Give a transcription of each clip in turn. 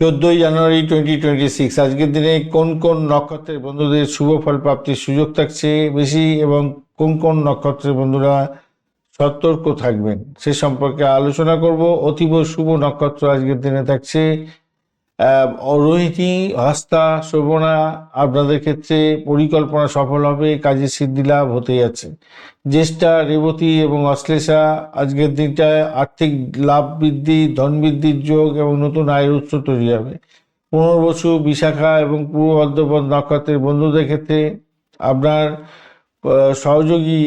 চোদ্দই January twenty twenty six আজকের দিনে কোন কোন নক্ষত্রের বন্ধুদের শুভ ফল প্রাপ্তির সুযোগ থাকছে বেশি এবং কোন কোন নক্ষত্রের বন্ধুরা সতর্ক থাকবেন, সে সম্পর্কে আলোচনা করব। অতীব শুভ নক্ষত্র আজকের দিনে থাকছে রোহিণী হস্তা শোভনা আপনাদের ক্ষেত্রে পরিকল্পনা সফল হবে কাজে সিদ্ধি লাভ হতে যাচ্ছে জ্যেষ্ঠা, রেবতী এবং অশ্লেষা আজকের দিনটায় আর্থিক লাভ বৃদ্ধি, ধন বৃদ্ধির যোগ এবং নতুন আয়ের উৎস তৈরি হবে। পুনর্বসু বিশাখা এবং পূর্ব বর্ধমান নক্ষত্রের বন্ধুদের ক্ষেত্রে আপনার সহযোগী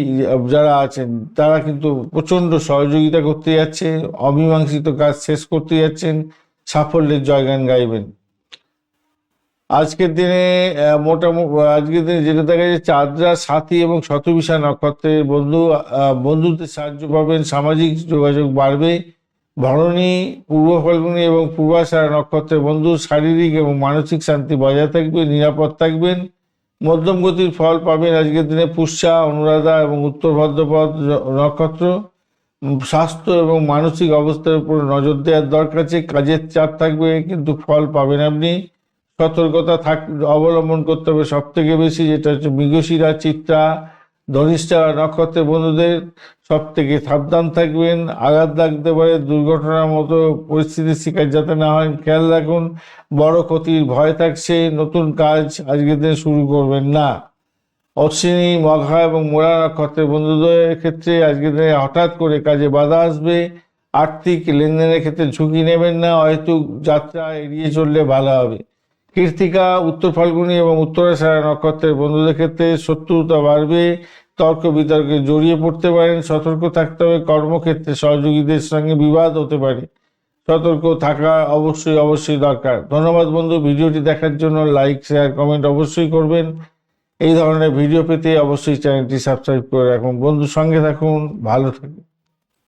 যারা আছেন, তারা কিন্তু প্রচণ্ড সহযোগিতা করতে যাচ্ছে, অমীমাংসিত কাজ শেষ করতে যাচ্ছেন। সাফল্যের জয়গান গাইবেন। আজকের দিনে মোটামুটি আজকের দিনে যেটা দেখা যায়, চাঁদরা, সাথী এবং শতবিশা নক্ষত্রের বন্ধু বন্ধুদের সাহায্য পাবেন, সামাজিক যোগাযোগ বাড়বে। ভরণী, পূর্ব ফাল্গুনী এবং পূর্বাশা নক্ষত্রের বন্ধু শারীরিক এবং মানসিক শান্তি বজায় থাকবে, নিরাপদ থাকবেন। মধ্যম গতির ফল পাবেন আজকের দিনে পুষ্যা, অনুরাধা এবং উত্তর ভদ্রপদ নক্ষত্র। স্বাস্থ্য এবং মানসিক অবস্থার উপর নজর দেওয়ার দরকার আছে, কাজের চাপ থাকবে, কিন্তু ফল পাবেন আপনি। সতর্কতা থাক, অবলম্বন করতে হবে সব থেকে বেশি, যেটা হচ্ছে মৃগশিরা, চিত্রা, ধনিষ্ঠা, নক্ষত্রের বন্ধুদের সব থেকে সাবধান থাকবেন। আঘাত লাগতে পারে, দুর্ঘটনার মতো পরিস্থিতির শিকার যাতে না হয় খেয়াল রাখুন, বড় ক্ষতির ভয় থাকছে, নতুন কাজ আজকের দিনে শুরু করবেন না। অশ্বিনী, মঘা এবং মোড়া নক্ষত্রের বন্ধুদের ক্ষেত্রে আজকের দিনে হঠাৎ করে কাজে বাধা আসবে। আর্থিক লেনদেনের ক্ষেত্রে ঝুঁকি নেবেন না, হয়তো যাত্রা এড়িয়ে চললে ভালো হবে। কীর্তিকা, উত্তর ফাল্গুনি এবং উত্তরাষাঢ়া নক্ষত্রের বন্ধুদের ক্ষেত্রে শত্রুতা বাড়বে, তর্ক বিতর্কে জড়িয়ে পড়তে পারেন, সতর্ক থাকতে হবে, কর্মক্ষেত্রে সহযোগীদের সঙ্গে বিবাদ হতে পারে। সতর্ক থাকা অবশ্যই অবশ্যই দরকার। ধন্যবাদ বন্ধু, ভিডিওটি দেখার জন্য লাইক, শেয়ার, কমেন্ট অবশ্যই করবেন। এই ধরনের ভিডিও পেতে অবশ্যই চ্যানেলটি সাবস্ক্রাইব করে রাখুন। বন্ধুর সঙ্গে থাকুন ভালো থাকুন।